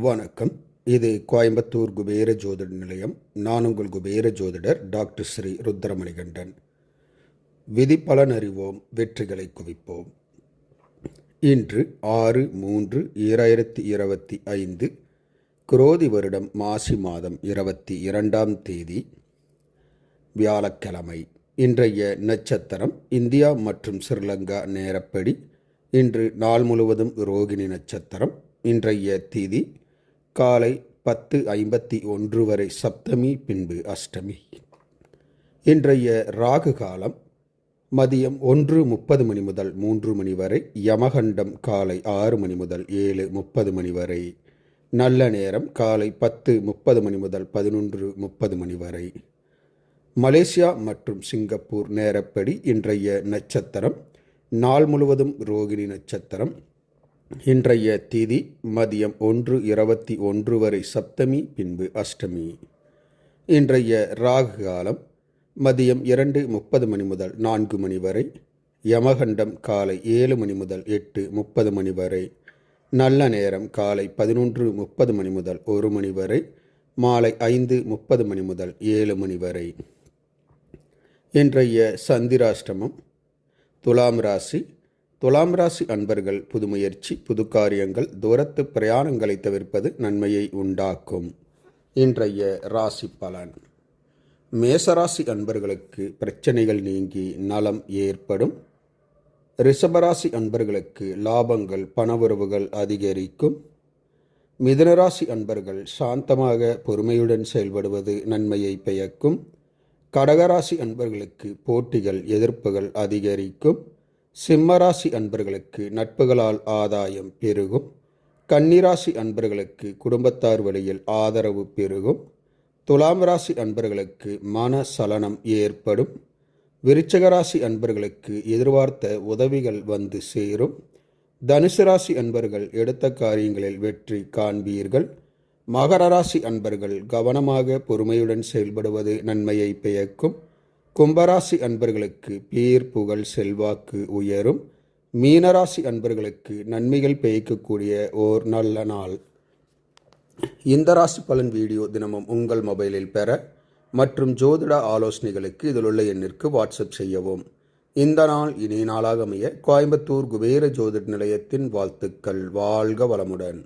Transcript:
வணக்கம். இது கோயம்புத்தூர் குபேர ஜோதிட நிலையம். நான் உங்கள் குபேர ஜோதிடர் டாக்டர் ஸ்ரீ ருத்ரமணிகண்டன். விதி பலன் அறிவோம் வெற்றிகளை குவிப்போம். இன்று ஆறு மூன்று ஈராயிரத்தி இருபத்தி ஐந்து குரோதி வருடம் மாசி மாதம் இருபத்தி இரண்டாம் தேதி வியாழக்கிழமை. இன்றைய நட்சத்திரம் இந்தியா மற்றும் ஸ்ரீலங்கா நேரப்படி. இன்று நாள் முழுவதும் ரோகிணி நட்சத்திரம். இன்றைய தேதி காலை பத்து ஐம்பத்தி ஒன்று வரை சப்தமி பின்பு அஷ்டமி. இன்றைய ராகு காலம் மதியம் ஒன்று முப்பது மணி முதல் மூன்று மணி வரை யமகண்டம் காலை ஆறு மணி முதல் ஏழு முப்பது மணி வரை நல்ல நேரம் காலை பத்து முப்பது மணி முதல் பதினொன்று முப்பது மணி வரை. மலேசியா மற்றும் சிங்கப்பூர் நேரப்படி இன்றைய நட்சத்திரம் நாள் முழுவதும் ரோகிணி நட்சத்திரம் இன்றைய தேதி மதியம் ஒன்று இருபத்தி ஒன்று வரை சப்தமி பின்பு அஷ்டமி. இன்றைய ராகு காலம் மதியம் இரண்டு முப்பது மணி முதல் நான்கு மணி வரை யமகண்டம் காலை ஏழு மணி முதல் எட்டு முப்பது மணி வரை நல்ல நேரம் காலை பதினொன்று முப்பது மணி முதல் ஒரு மணி வரை மாலை ஐந்து முப்பது மணி முதல் ஏழு மணி வரை. இன்றைய சந்திராஷ்டமம் துலாம் ராசி துலாம் ராசி அன்பர்கள் புது முயற்சி புது காரியங்கள் தூரத்து பிரயாணங்களை தவிர்ப்பது நன்மையை உண்டாக்கும். இன்றைய ராசி பலன். மேசராசி அன்பர்களுக்கு பிரச்சனைகள் நீங்கி நலம் ஏற்படும். ரிஷபராசி அன்பர்களுக்கு லாபங்கள் பணவுறவுகள் அதிகரிக்கும். மிதுனராசி அன்பர்கள் சாந்தமாக பொறுமையுடன் செயல்படுவது நன்மையை பயக்கும் கடகராசி அன்பர்களுக்கு போட்டிகள் எதிர்ப்புகள் அதிகரிக்கும். சிம்மராசி அன்பர்களுக்கு நட்புகளால் ஆதாயம் பெருகும். கன்னிராசி அன்பர்களுக்கு குடும்பத்தார் வழியில் ஆதரவு பெருகும். துலாம் ராசி அன்பர்களுக்கு மன சலனம் ஏற்படும். விருச்சகராசி அன்பர்களுக்கு எதிர்பார்த்த உதவிகள் வந்து சேரும். தனுசு ராசி அன்பர்கள் எடுத்த காரியங்களில் வெற்றி காண்பீர்கள். மகர ராசி அன்பர்கள் கவனமாக பொறுமையுடன் செயல்படுவது நன்மையை பெயக்கும் கும்பராசி அன்பர்களுக்கு பேர் புகழ் செல்வாக்கு உயரும். மீனராசி அன்பர்களுக்கு நன்மைகள் பெய்க்கக்கூடிய ஓர் நல்ல நாள். இந்த ராசி பலன் வீடியோ தினமும் உங்கள் மொபைலில் பெற மற்றும் ஜோதிட ஆலோசனைகளுக்கு இதில் உள்ள எண்ணிற்கு வாட்ஸ்அப் செய்யவும். இந்த நாள் இனிய நாளாக அமைய கோயம்புத்தூர் குபேர ஜோதிட நிலையத்தின் வாழ்த்துக்கள். வாழ்க வளமுடன்.